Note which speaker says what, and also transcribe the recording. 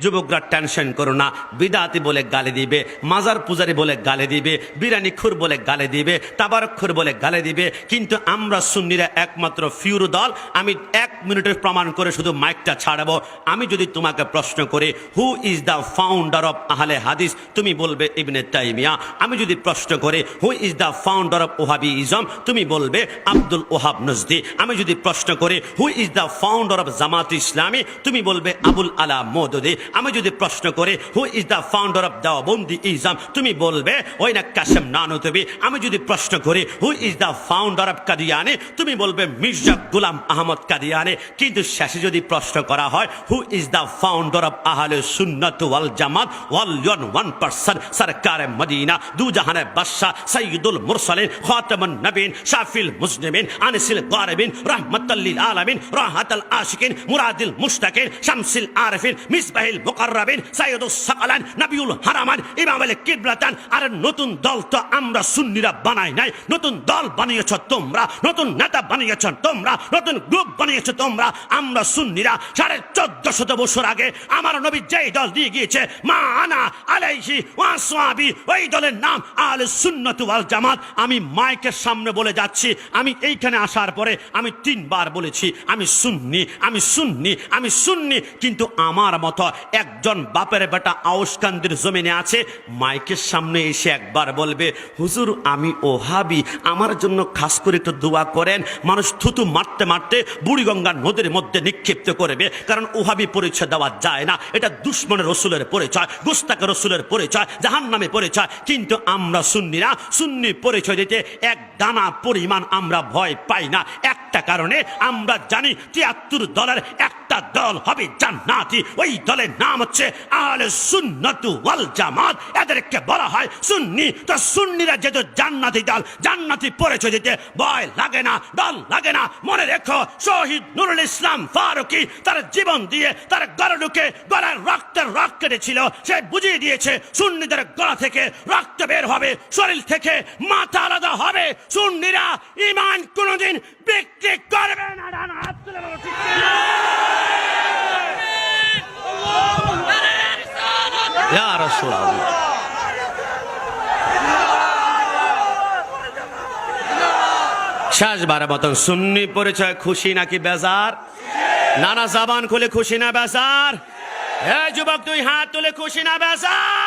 Speaker 1: যুবকরা টেনশন করো না। বিদাতি বলে গালি দিবে, মাজার পূজারি বলে গালি দিবে, বিরানি খুর বলে গালি দিবে তাবারক্ষর বলে গালি দিবে। কিন্তু আমরা সুন্নিরা একমাত্র ফিউর দল, আমি এক মিনিটের প্রমাণ করে শুধু মাইকটা ছাড়াবো। আমি যদি তোমাকে প্রশ্ন করি who is the founder of Ahle Hadith? তুমি বলবে ইবনে তাইমিয়া। আমি যদি প্রশ্ন করি who is the founder of Wahhabism তুমি বলবে আব্দুল ওহাব নজদি। আমি যদি প্রশ্ন করি who is the founder of Jamaat Islami? তুমি বলবে আবুল আলা মৌদুদি। আমি যদি প্রশ্ন করি who is the founder of Deobandi ism তুমি বলবে, ওই না কাশেম নানুতবি। আমি যদি প্রশ্ন করি who is the founder of Qadiani তুমি বলবে, মির্জা গুলাম আহমদ কাদিয়ানি কিন্তু শেষে যদি প্রশ্ন করা হয় who is the founder of Ahle Sunnat wal Jamaat? ওয়াল ইয়ন ওয়ান পার্সন সরকার মদিনা দু জাহানে বাদশাহ সৈয়দুল মুরসালিন, খাতামুন নবীন, শাফিল মুসলিমিন, আনিসিল গারিবিন রাহমাতাল্লিল আলামিন, রাহাতাল আশিকিন, মুরাদিল মুশতাকিন, শামসিল আরিফিন, মিসবাহিল মুকাররাবিন সৈয়দুস সাকালান নবিউল হারামান, ইমাম আল কিবলাতান, আর নতুন দল তো আমরা সুন্নিরা বানাই নাই। নতুন দল বানিয়েছ তোমরা, নতুন নেতা বানিয়েছ তোমরা, নতুন গ্রুপ বানিয়েছ তোমরা। আমরা সুন্নিরা সাড়ে চোদ্দ শত বছর আগে আমার নবী যেই দল দিয়ে গিয়েছে, মা আনা আলাইহি ওয়াসওয়াবি ওই দলের নাম আল সুন্নাত ওয়াল জামাত। আমি মাইকের সামনে বলে যাচ্ছি, আমি এইখানে আসার পরে আমি তিনবার বলেছি, আমি সুন্নি আমি সুন্নি আমি সুন্নি, কিন্তু আমার মতো একজন বাপের বেটা আউসকান্দির জমিনে আছে, মাইকের সামনে এসে একবার বলবে, হুজুর, আমি ওহাবি, আমার জন্য খাস করে একটু দোয়া করেন। মানুষ থুতু মারতে মারতে বুড়িগঙ্গা নদীর মধ্যে নিক্ষিপ্ত করবে, কারণ ওহাবি পরিচয় দেওয়া যায় না। এটা দুশ্মনের রসুলের পরিচয় গুস্তাকে রসুলের পরিচয় জাহান নামে পরিচয়। কিন্তু আমরা সুন্নিরা সুন্নি পরিচয় দিতে এক দানা পরিমাণ আমরা ভয় পাই না। একটা কারণে আমরা জানি তিয়াত্তর দলের একটা দল হবে জান্নাতি। ওই দলের নাম হচ্ছে আহলে সুন্নাতু ওয়াল জামাত এদেরকে বলা হয় সুন্নি। তো সুন্নিরা যেহেতু জান্নাতি দল, জান্নাতি পরিচয় দিতে ভয় লাগে না দল লাগে না। মনে রেখো, শহীদ নুরুল ইসলাম ফারুকি তার জীবন দিয়ে তার গলা ঢুকে গলার রক্তের রক্ত কেটেছিল। সে বুঝিয়ে দিয়েছে, সুন্নিদের গলা থেকে রক্ত বের হবে, শরীর থেকে মাথা আলাদা হবে। সুন্নিরা ইমান কোনোদিন বিক্রি করবে না হাত তুলে রাসূলুল্লাহ। শেষবার মতন সুন্নি পরিচয় খুশি নাকি বেজার? নানা জাবান খুলে খুশি না বেজার? হ্যাঁ যুবক, তুই হাত তুলে খুশি না বেজার?